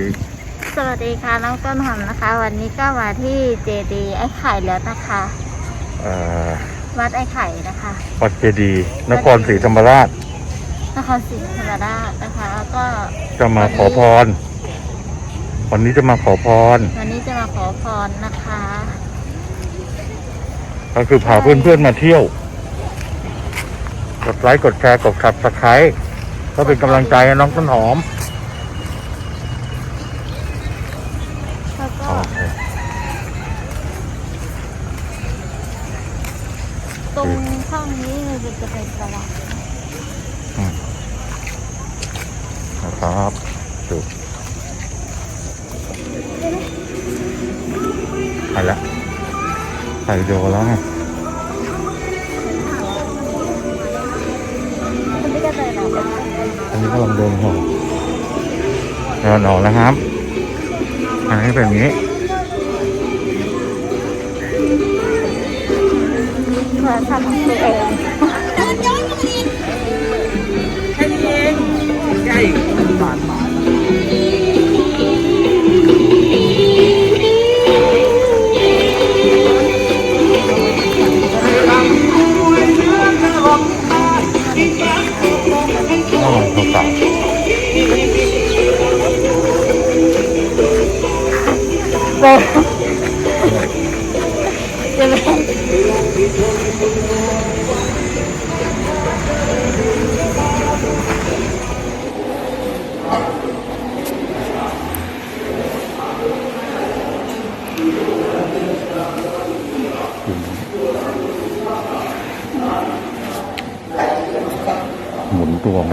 ดีสวัสดีค่ะน้องต้นหอมนะคะ วันนี้ก็มาที่เจดีไอ้ไข่แล้วนะคะเอ่อวัดไอ้ไข่นะคะวัดเจดีย์นครศรีธรรมราชนครศรีธรรมราชนะคะแล้วก็จะมาขอพร วันนี้จะมาขอพร วันนี้จะมาขอพรนะคะ ก็คือพาเพื่อนๆมาเที่ยว กดไลค์กดแชร์กดขับสไครต์ก็เป็นกำลังใจให้น้องต้นหอม ตรงช่องนี้มันจะเป็นสลับนะครับดูไปละใส่วิดีโอแล้วไงอกอันนี้ก็ลองเดินหอเดินออกแล้วครับอันนี้เป็นอย่างนี้ โบจะเป็นหมุนตัวม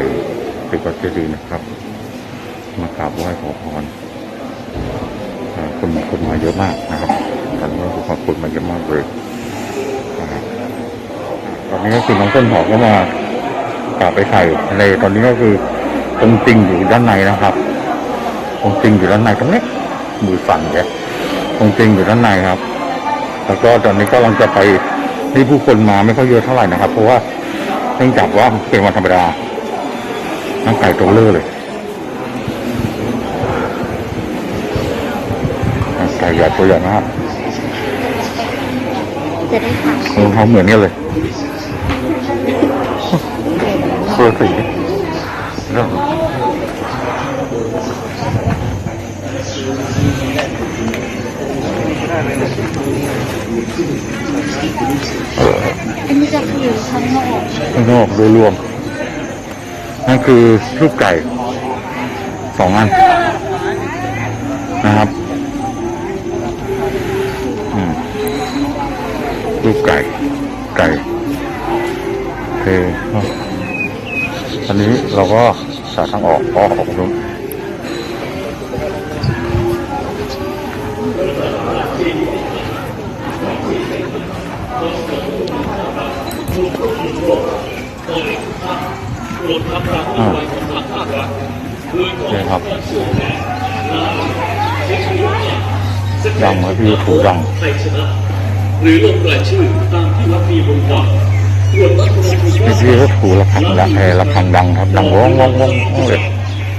ดีย์ไทยติดวัดเจดีย์นะครับ มากราบไหว้ขอพรคนคนมาเยอะมากนะครับตอนนี้ก็คือคนมาเยอะมากเลยตอนนี้ก็คือน้องต้นหอมก็มากราบไปไข่ในตอนนี้ก็คือองค์จริงอยู่ด้านในนะครับองค์จริงอยู่ด้านในตรงนี้มือสั่นแกองค์จริงอยู่ด้านในครับ แล้วก็ตอนนี้ก็กำลังจะไปนี่ผู้คนมาไม่ค่อยเยอะเท่าไหร่นะครับ เพราะว่าเนื่องจากว่าเป็นวันธรรมดา น้ำไก่ตัวเลอะเลยไก่ใหญ่ตัวใหญ่มากจะได้ขายรองเท้าเหมือนกันเลยคนละสีแล้วอันนี้จะคือข้างนอกข้างนอกโดยรวม นั่นคือรูปไก่สองอันนะครับอืมรูปไก่ ไก่โอเคอันนี้เราก็สาทางออกออกออกตรง อ่าเนี่ยครับดังไหมพี่ถูดังไทยชนะหรือลงรายชื่อตามที่วัดมีบนความตรวจวัดอุณหภูมิพี่พี่ก็ถูระฆังดังเออระฆังดังครับดังว้องว้องว้องว้องเลย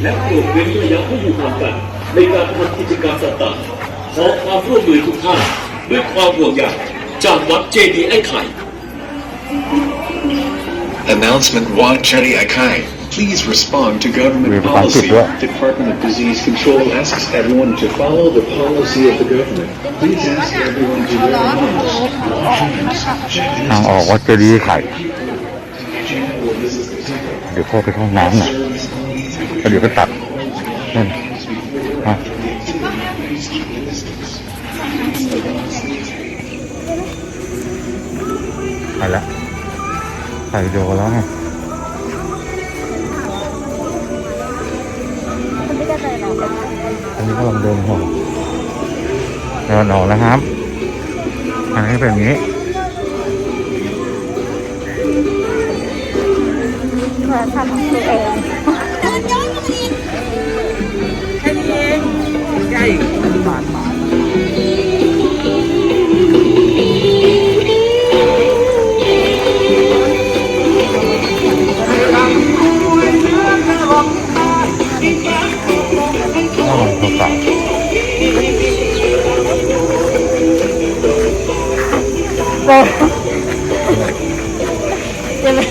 และตรวจเว้นระยะให้อยู่ห่างกันในการทำกิจกรรมต่างๆขอความร่วมมือทุกท่านด้วยความห่วงใยจากวัดเจดีย์ไอ้ไข่ Announcement Wat Chari Akai. Please respond to government We've got policy. it, yeah. Department of Disease Control asks everyone to follow the policy of the government. Please ask everyone to wear a mask. ทางออกวัดเจดีย์ไข่ เดี๋ยวพ่อไปเข้าห้องน้ำหน่อยแล้วเดี๋ยวไปตัดนั่นฮะไปล ะใส่วิดีโอแล้วไงมันไม่ได้เลยหรอกอันนี้ก็ลองเดินห่อเดินออกแล้วครับอันนี้เป็นอย่างนี้เพื่อทำของตัวเองแค่นี้เองใช่บ ใช่ไหม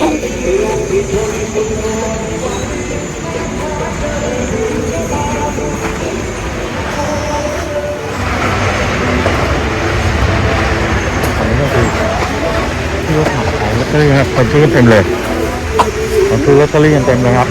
อันนี้ก็คือที่รถขับขายลอตเตอรี่ครับคนซื้อเต็มเลยคนซื้อลอตเตอรี่กันเต็มเลยครับ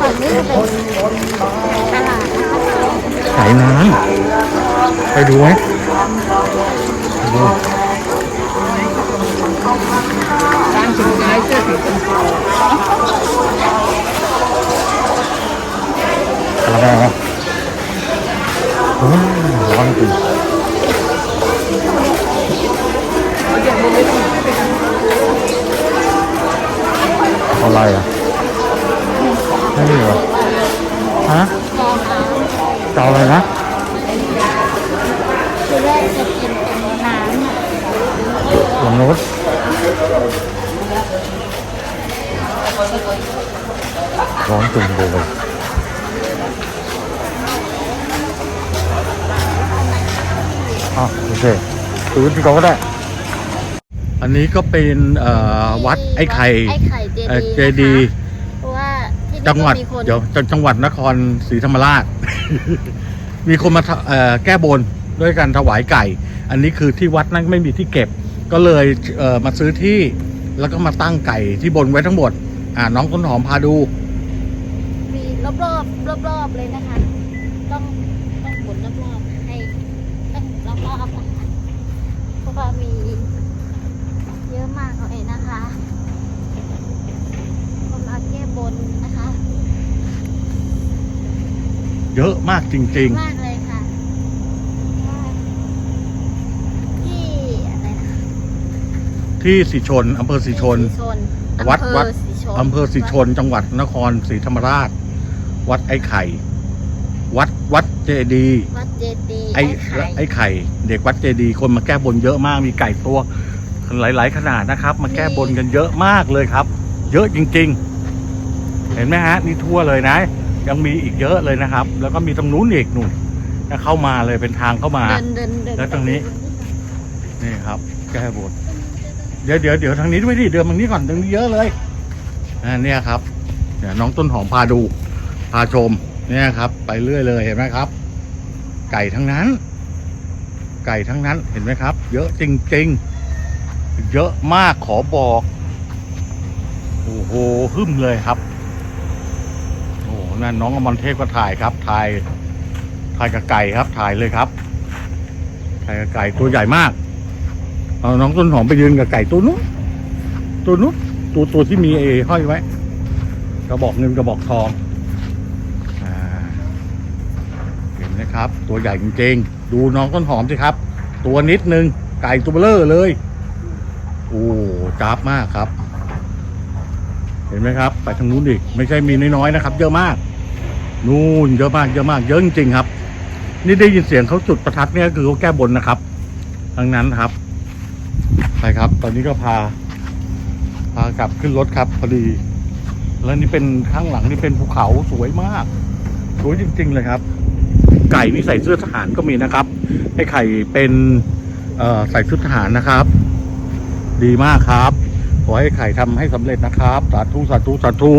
ฝั่งนี้จะเป็นตลาดนะคะขายน้ำไปดูไหมดูร้านสุดท้ายเสื้อสีชมพู อะโอเคซื้อที่เขาก็ได้ อันนี้ก็เป็นเอ่อวัดไอ้ไข่ไอ้ไข่เจเอ่อดีเจดีย์เพราะว่าที่นี่จังหวัด ก็มีคนเดี๋ยวจังจังหวัดนครศรีธรรมราช มีคนมาทะเอ่อแก้บนด้วยการถวายไก่ อันนี้คือที่วัดนั้นไม่มีที่เก็บ ก็เลยเอ่อมาซื้อที่แล้วก็มาตั้งไก่ที่บนไว้ทั้งหมด อ่าน้องต้นหอมพาดู มีรอบรอบรอบรอบๆเลยนะคะ ต้องต้องหมุนรอบรอบๆให้ต้องรอบรอบๆนะคะ เพราะว่ามีเยอะมากเลยนะคะคนมาแก้บนนะคะ เยอะมากจริง มากเลยค่ะ ที่อะไรนะๆ ที่สีชนอำเภอสีชน สีชนวัดอำเภอวัดสีชน อำเภอสีชนจังหวัดนครศรีธรรมราช วัดไอ้ไข่ วัดวัดเจดีย์วัดเจดีย์ไอ้ไอ้ไข่ไอ้ไข่ เด็กวัดเจดีย์คนมาแก้บนเยอะมากมีไก่ตัวหลาย ๆ ขนาดนะครับ มาแก้บนกันเยอะมากเลยครับ เยอะจริง ๆ เห็นไหมฮะนี่ทั่วเลยนะ ยังมีอีกเยอะเลยนะครับ แล้วก็มีตรงนู้นอีกนู่นนะเข้ามาเลยเป็นทางเข้ามา เดินเดินเดินแล้วตรงนี้ นี่ครับ แก้บนเดี๋ยวเดี๋ยวเดี๋ยวทางนี้ด้วยดิเดินทางนี้ก่อนตรงนี้เยอะเลยอ่าเนี่ยครับเดี๋ยวน้องต้นหอมพาดู พาชม เนี่ยครับ ไปเรื่อยเลยเห็นไหมครับ ไก่ทั้งนั้น ไก่ทั้งนั้นเห็นไหมครับ เยอะจริง ๆ เยอะมากขอบอกโอ้โหหึ่มเลยครับโอ้โหนั่นน้องอมรเทพก็ถ่ายครับถ่ายถ่ายกับไก่ครับถ่ายเลยครับถ่ายกับไก่ตัวใหญ่มากเอาน้องต้นหอมไปยืนกับไก่ตัวนู้นตัวนู้นตัวตัวที่มีเอห้อยไว้กระบอกเงินกระบอกทองอาเห็นไหม ครับ ตัวใหญ่จริงๆ ดูน้องต้นหอมสิครับ ตัวนิดนึง ไก่ตัวเบลอเลย โอ้จ้าบมากครับ เห็นไหมครับ ไปทางนู้นดิไม่ใช่มีน้อยๆนะครับ เยอะมาก นู่นเยอะมากเยอะมากเยอะจริงๆครับ นี่ได้ยินเสียงเขาจุดประทัดเนี่ยคือเขาแก้บนนะครับทั้งนั้นครับไปครับ ตอนนี้ก็พา พากลับขึ้นรถครับพอดี แล้วนี่เป็นข้างหลังนี่เป็นภูเขาสวยมาก สวยจริง ๆ เลยครับ ไก่นี่ใส่เสื้อทหารก็มีนะครับ ไอ้ไข่เป็นเอ่อใส่ชุดทหารนะครับ ดีมากครับ ขอให้ไข่ทำให้สำเร็จนะครับ สาธุสาธุสาธุ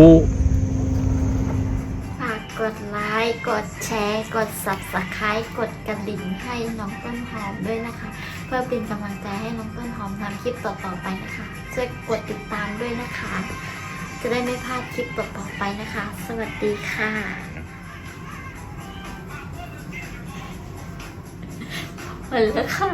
ฝากกดไลค์กดแชร์ กด subscribe กดกระดิ่งให้น้องต้นหอมด้วยนะคะ เพื่อเป็นกำลังใจให้น้องต้นหอมทำคลิปต่อๆไปนะคะช่วยกดติดตามด้วยนะคะ จะได้ไม่พลาดคลิปต่อๆไปนะคะ สวัสดีค่ะ หมดแล้วค่ะ